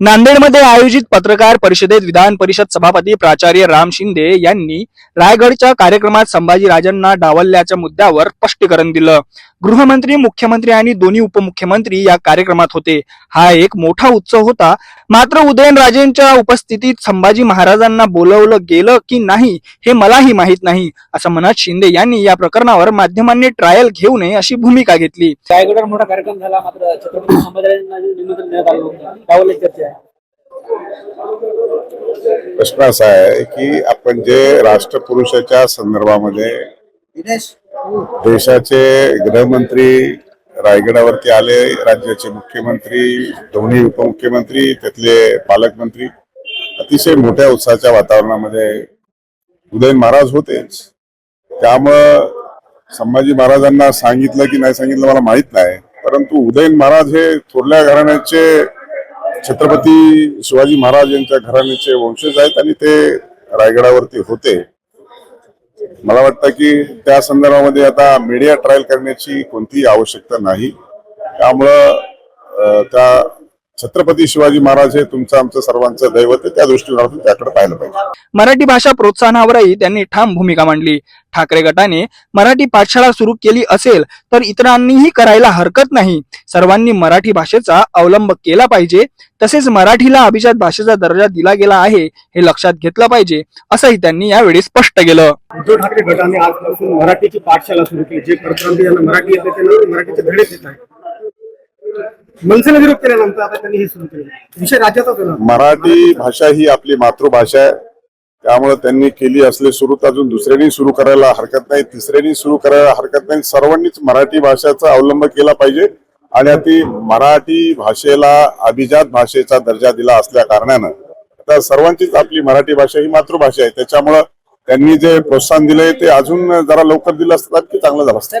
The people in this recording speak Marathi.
नांदेडमध्ये आयोजित पत्रकार परिषदेत विधान परिषद सभापती प्राचार्य राम शिंदे यांनी रायगडच्या कार्यक्रमात संभाजीराजांना डावलल्याच्या मुद्द्यावर स्पष्टीकरण दिलं. गृहमंत्री मुख्यमंत्री आणि दोन्ही उपमुख्यमंत्री या कार्यक्रमात होते. हा एक मोठा उत्सव होता. मात्र उदयनराजेंच्या उपस्थितीत संभाजी महाराजांना बोलवलं गेलं की नाही हे मलाही माहीत नाही असं म्हणत शिंदे यांनी या प्रकरणावर माध्यमांनी ट्रायल घेऊ नये अशी भूमिका घेतली. रायगडावर मोठा कार्यक्रम झाला. मात्र छत्रपती संभाजीराजांना निमंत्रण देण्यात आलं होतं त्यावर एक चर्चा आहे प्रश्न असा आहे की आपण जे राष्ट्रपुरुषाच्या संदर्भामध्ये देशाचे गृहमंत्री रायगडावरती आले राज्याचे मुख्यमंत्री दोन्ही उपमुख्यमंत्री त्यातले पालकमंत्री अतिशय मोठ्या उत्साहाच्या वातावरणामध्ये उदयन महाराज होतेच. त्यामुळं संभाजी महाराजांना सांगितलं की नाही सांगितलं मला माहीत नाही. परंतु उदयन महाराज हे थोरल्या घराण्याचे छत्रपती शिवाजी महाराज यांच्या घराण्याचे वंशज आहेत आणि ते रायगडावरती होते. मला वाटतं की त्या संदर्भामध्ये आता मीडिया ट्रायल करण्याची कोणतीही आवश्यकता नाही. त्यामुळं त्या छत्रपती शिवाजी महाराज हे तुमचं आमचं सर्वांचं दैवत आहे. त्या दृष्टीकोनातून त्याकडे पाहिलं पाहिजे. मराठी भाषा प्रोत्साहनावरही त्यांनी ठाम भूमिका मांडली. ठाकरे गटाने मराठी पाठशाळा सुरू केली असेल तर इतरांनीही करायला हरकत नाही. सर्वांनी मराठी भाषेचा अवलंब केला पाहिजे. तसेच मराठीला अभिजात भाषेचा दर्जा दिला गेला आहे हे लक्षात घेतलं पाहिजे असंही त्यांनी यावेळी स्पष्ट केलं. उद्धव ठाकरे गटाने आजपासून मराठीची पाठशाला सुरू केली. जे परप्रांती यांना मराठी येते त्यांना मराठीचे धडे देत आहे मनसेने विरोध केल्यानंतर आता त्यांनी हे सुरू केलं. विषय राज्याचाच होता मराठी भाषा ही आपली मातृभाषा आहे. त्यामुळे त्यांनी केली असले सुरू तर अजून दुसऱ्यांनी सुरू करायला हरकत नाही. तिसऱ्यांनी सुरू करायला हरकत नाही. सर्वांनीच मराठी भाषेचा अवलंब केला पाहिजे. आणि ती मराठी भाषेला अभिजात भाषेचा दर्जा दिला असल्या कारणानं आता सर्वांचीच आपली मराठी भाषा ही मातृभाषा आहे. त्याच्यामुळं त्यांनी जे प्रोत्साहन दिलंय ते अजून जरा लवकर दिलं असतं तर आणखी चांगलं झालं असतं.